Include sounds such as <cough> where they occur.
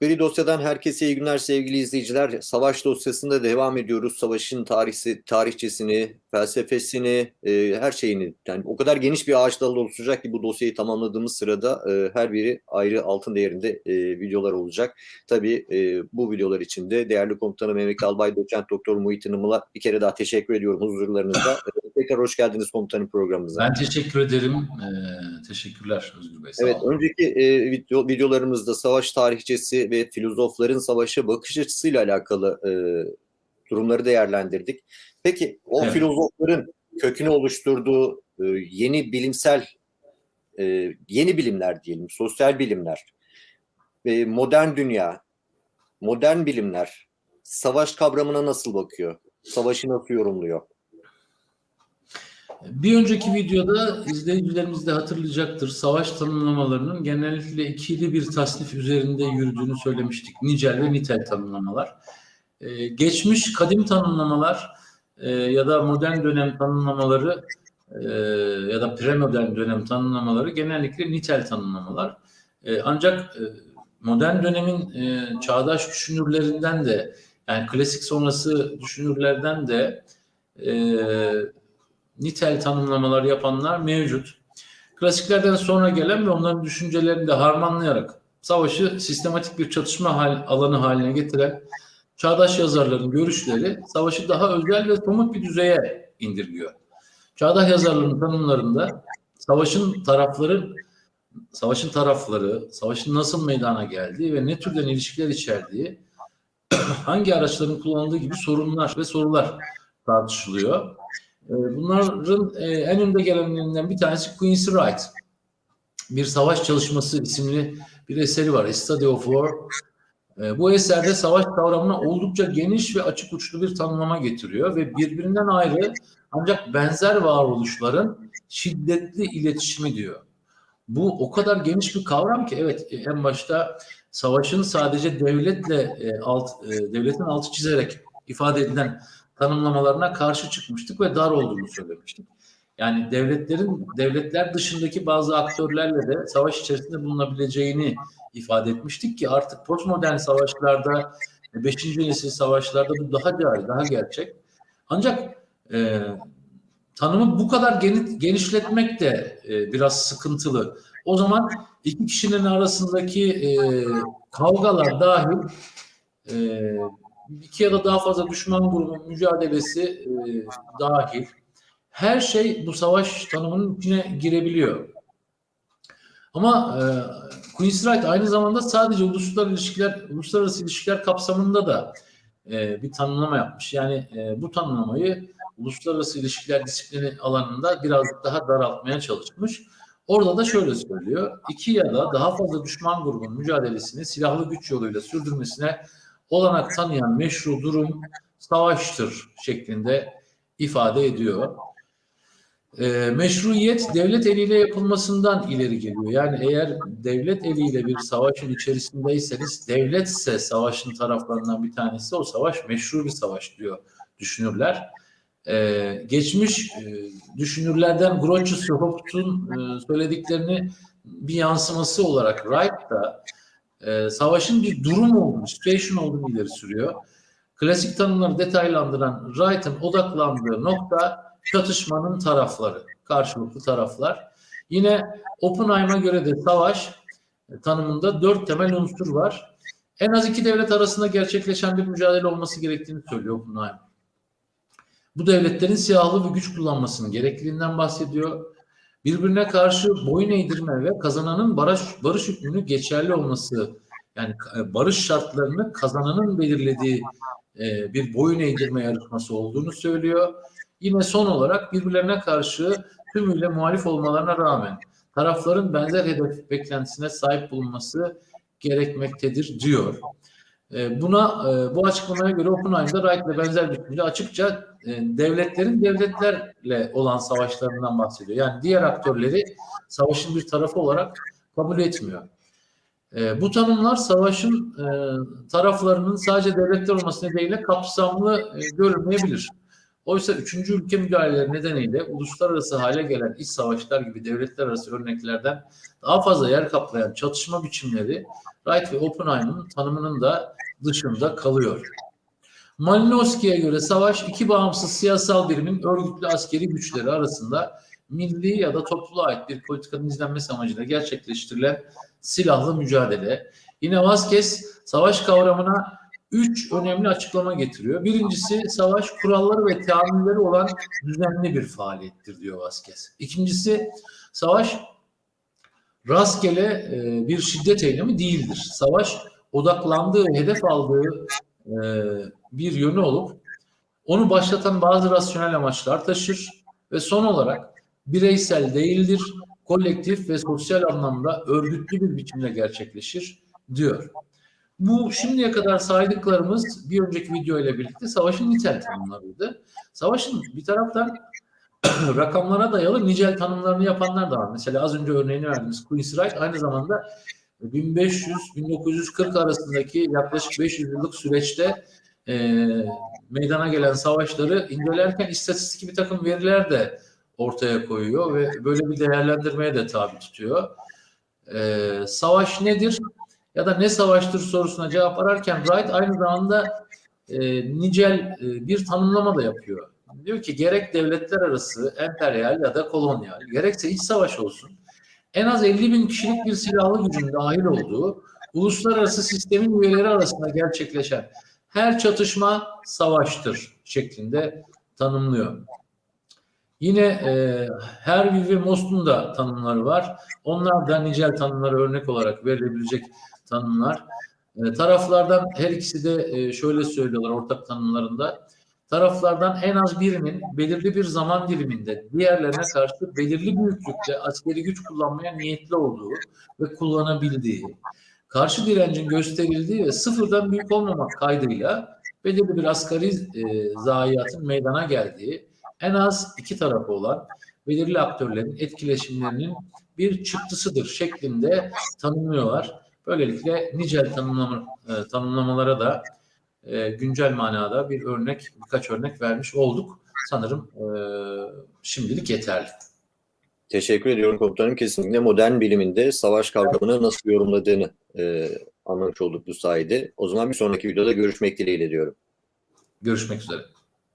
Gri Dosya'dan herkese iyi günler sevgili izleyiciler. Savaş dosyasında devam ediyoruz. Savaşın tarihsi, tarihçesini, felsefesini, e, her şeyini. Yani o kadar geniş bir ağaç dalı oluşacak ki bu dosyayı tamamladığımız sırada e, her biri ayrı altın değerinde e, videolar olacak. Tabii e, bu videolar için de değerli komutanım Mehmet Albay Doçent Doktor Muhittin Imıl'a bir kere daha teşekkür ediyorum huzurlarınızda. <laughs> E, tekrar hoş geldiniz komutanım programımıza. Ben teşekkür ederim. Ee, teşekkürler Özgür Bey. Sağ Evet, olun. önceki e, video, videolarımızda savaş tarihçesi ve filozofların savaşa bakış açısıyla alakalı e, durumları değerlendirdik. Peki o Evet. filozofların kökünü oluşturduğu e, yeni bilimsel e, yeni bilimler diyelim, sosyal bilimler ve modern dünya, modern bilimler savaş kavramına nasıl bakıyor? Savaşı nasıl yorumluyor? Bir önceki videoda izleyicilerimiz de hatırlayacaktır. Savaş tanımlamalarının genellikle ikili bir tasnif üzerinde yürüdüğünü söylemiştik. Nicel ve nitel tanımlamalar. Ee, geçmiş kadim tanımlamalar e, ya da modern dönem tanımlamaları e, ya da premodern dönem tanımlamaları genellikle nitel tanımlamalar. E, ancak e, modern dönemin e, çağdaş düşünürlerinden de yani klasik sonrası düşünürlerden de e, nitel tanımlamalar yapanlar mevcut. Klasiklerden sonra gelen ve onların düşüncelerini de harmanlayarak savaşı sistematik bir çatışma hal, alanı haline getiren çağdaş yazarların görüşleri savaşı daha özel ve somut bir düzeye indirgiyor. Çağdaş yazarların tanımlarında savaşın tarafların savaşın tarafları, savaşın nasıl meydana geldiği ve ne türden ilişkiler içerdiği, <clears throat> hangi araçların kullanıldığı gibi sorunlar ve sorular tartışılıyor. Ee, Bunların e, en önde gelenlerinden bir tanesi Quincy Wright. Bir savaş çalışması isimli bir eseri var. A Study of War. Ee, Bu eserde savaş kavramına oldukça geniş ve açık uçlu bir tanımlama getiriyor ve birbirinden ayrı ancak benzer varoluşların şiddetli iletişimi diyor. Bu o kadar geniş bir kavram ki evet e, en başta savaşın sadece devletle e, alt devletin altı çizerek ifade edilen tanımlamalarına karşı çıkmıştık ve dar olduğunu söylemiştik. Yani devletlerin devletler dışındaki bazı aktörlerle de savaş içerisinde bulunabileceğini ifade etmiştik ki artık postmodern savaşlarda, 5. nesil savaşlarda bu daha cari, daha gerçek. Ancak e, tanımı bu kadar geni- genişletmek de e, biraz sıkıntılı. O zaman iki kişinin arasındaki e, kavgalar dahil e, iki ya da daha fazla düşman grubun mücadelesi e, dahil her şey bu savaş tanımının içine girebiliyor. Ama e, Queen's Wright aynı zamanda sadece uluslararası ilişkiler, uluslararası ilişkiler kapsamında da e, bir tanımlama yapmış. Yani e, bu tanımlamayı uluslararası ilişkiler disiplini alanında birazcık daha daraltmaya çalışmış. Orada da şöyle söylüyor. İki ya da daha fazla düşman grubun mücadelesini silahlı güç yoluyla sürdürmesine olanak tanıyan meşru durum savaştır şeklinde ifade ediyor. E, meşruiyet devlet eliyle yapılmasından ileri geliyor. Yani eğer devlet eliyle bir savaşın içerisindeyseniz devletse savaşın taraflarından bir tanesi o savaş meşru bir savaş diyor düşünürler. E, geçmiş e, düşünürlerden Grotius Hobbes'un e, söylediklerini bir yansıması olarak Wright da e, savaşın bir durum olduğunu, situation olduğunu ileri sürüyor. Klasik tanımları detaylandıran Wright'ın odaklandığı nokta çatışmanın tarafları, karşılıklı taraflar. Yine Oppenheim'a göre de savaş e, tanımında dört temel unsur var. En az iki devlet arasında gerçekleşen bir mücadele olması gerektiğini söylüyor Oppenheim. Bu devletlerin silahlı ve güç kullanmasının gerekliliğinden bahsediyor. Birbirine karşı boyun eğdirme ve kazananın barış, barış hükmünü geçerli olması, yani e, barış şartlarını kazananın belirlediği e, bir boyun eğdirme yarışması olduğunu söylüyor. Yine son olarak birbirlerine karşı tümüyle muhalif olmalarına rağmen tarafların benzer hedef beklentisine sahip bulunması gerekmektedir diyor. E, Buna e, bu açıklamaya göre Oppenheim'da Wright'la benzer biçimde açıkça e, devletlerin devletlerle olan savaşlarından bahsediyor. Yani diğer aktörleri savaşın bir tarafı olarak kabul etmiyor. Bu tanımlar savaşın taraflarının sadece devletler olması nedeniyle kapsamlı görülmeyebilir. Oysa üçüncü ülke müdahaleleri nedeniyle uluslararası hale gelen iç savaşlar gibi devletler arası örneklerden daha fazla yer kaplayan çatışma biçimleri Wright ve Oppenheimer'ın tanımının da dışında kalıyor. Malinowski'ye göre savaş iki bağımsız siyasal birimin örgütlü askeri güçleri arasında milli ya da topluluğa ait bir politikanın izlenmesi amacıyla gerçekleştirilen silahlı mücadele. Yine Vasquez savaş kavramına üç önemli açıklama getiriyor. Birincisi savaş kuralları ve teamülleri olan düzenli bir faaliyettir diyor Vasquez. İkincisi savaş rastgele e, bir şiddet eylemi değildir. Savaş odaklandığı hedef aldığı e, bir yönü olup onu başlatan bazı rasyonel amaçlar taşır ve son olarak bireysel değildir, kolektif ve sosyal anlamda örgütlü bir biçimde gerçekleşir diyor. Bu şimdiye kadar saydıklarımız bir önceki video ile birlikte savaşın nitel tanımlarıydı. Savaşın bir taraftan <clears throat> rakamlara dayalı nicel tanımlarını yapanlar da var. Mesela az önce örneğini verdiğimiz Queen's Wright aynı zamanda 1500-1940 arasındaki yaklaşık 500 yıllık süreçte e, meydana gelen savaşları incelerken istatistik bir takım veriler de ortaya koyuyor ve böyle bir değerlendirmeye de tabi tutuyor. E, savaş nedir ya da ne savaştır sorusuna cevap ararken Wright aynı zamanda e, nicel e, bir tanımlama da yapıyor. Diyor ki gerek devletler arası, emperyal ya da kolonyal, gerekse iç savaş olsun en az 50 bin kişilik bir silahlı gücün dahil olduğu uluslararası sistemin üyeleri arasında gerçekleşen her çatışma savaştır şeklinde tanımlıyor. Yine e, Hervey ve Most'un da tanımları var. Onlar da nicel tanımlara örnek olarak verilebilecek tanımlar. E, taraflardan her ikisi de e, şöyle söylüyorlar ortak tanımlarında. Taraflardan en az birinin belirli bir zaman diliminde diğerlerine karşı belirli büyüklükte askeri güç kullanmaya niyetli olduğu ve kullanabildiği, karşı direncin gösterildiği ve sıfırdan büyük olmamak kaydıyla belirli bir asgari e, zayiatın meydana geldiği, en az iki tarafı olan belirli aktörlerin etkileşimlerinin bir çıktısıdır şeklinde tanımlıyorlar. Böylelikle nicel tanımlama, e, tanımlamalara da e, güncel manada bir örnek, birkaç örnek vermiş olduk. Sanırım e, şimdilik yeterli. Teşekkür ediyorum komutanım. Kesinlikle modern biliminde savaş kavramını nasıl yorumladığını e, anlamış olduk bu sayede. O zaman bir sonraki videoda görüşmek dileğiyle diyorum. Görüşmek üzere.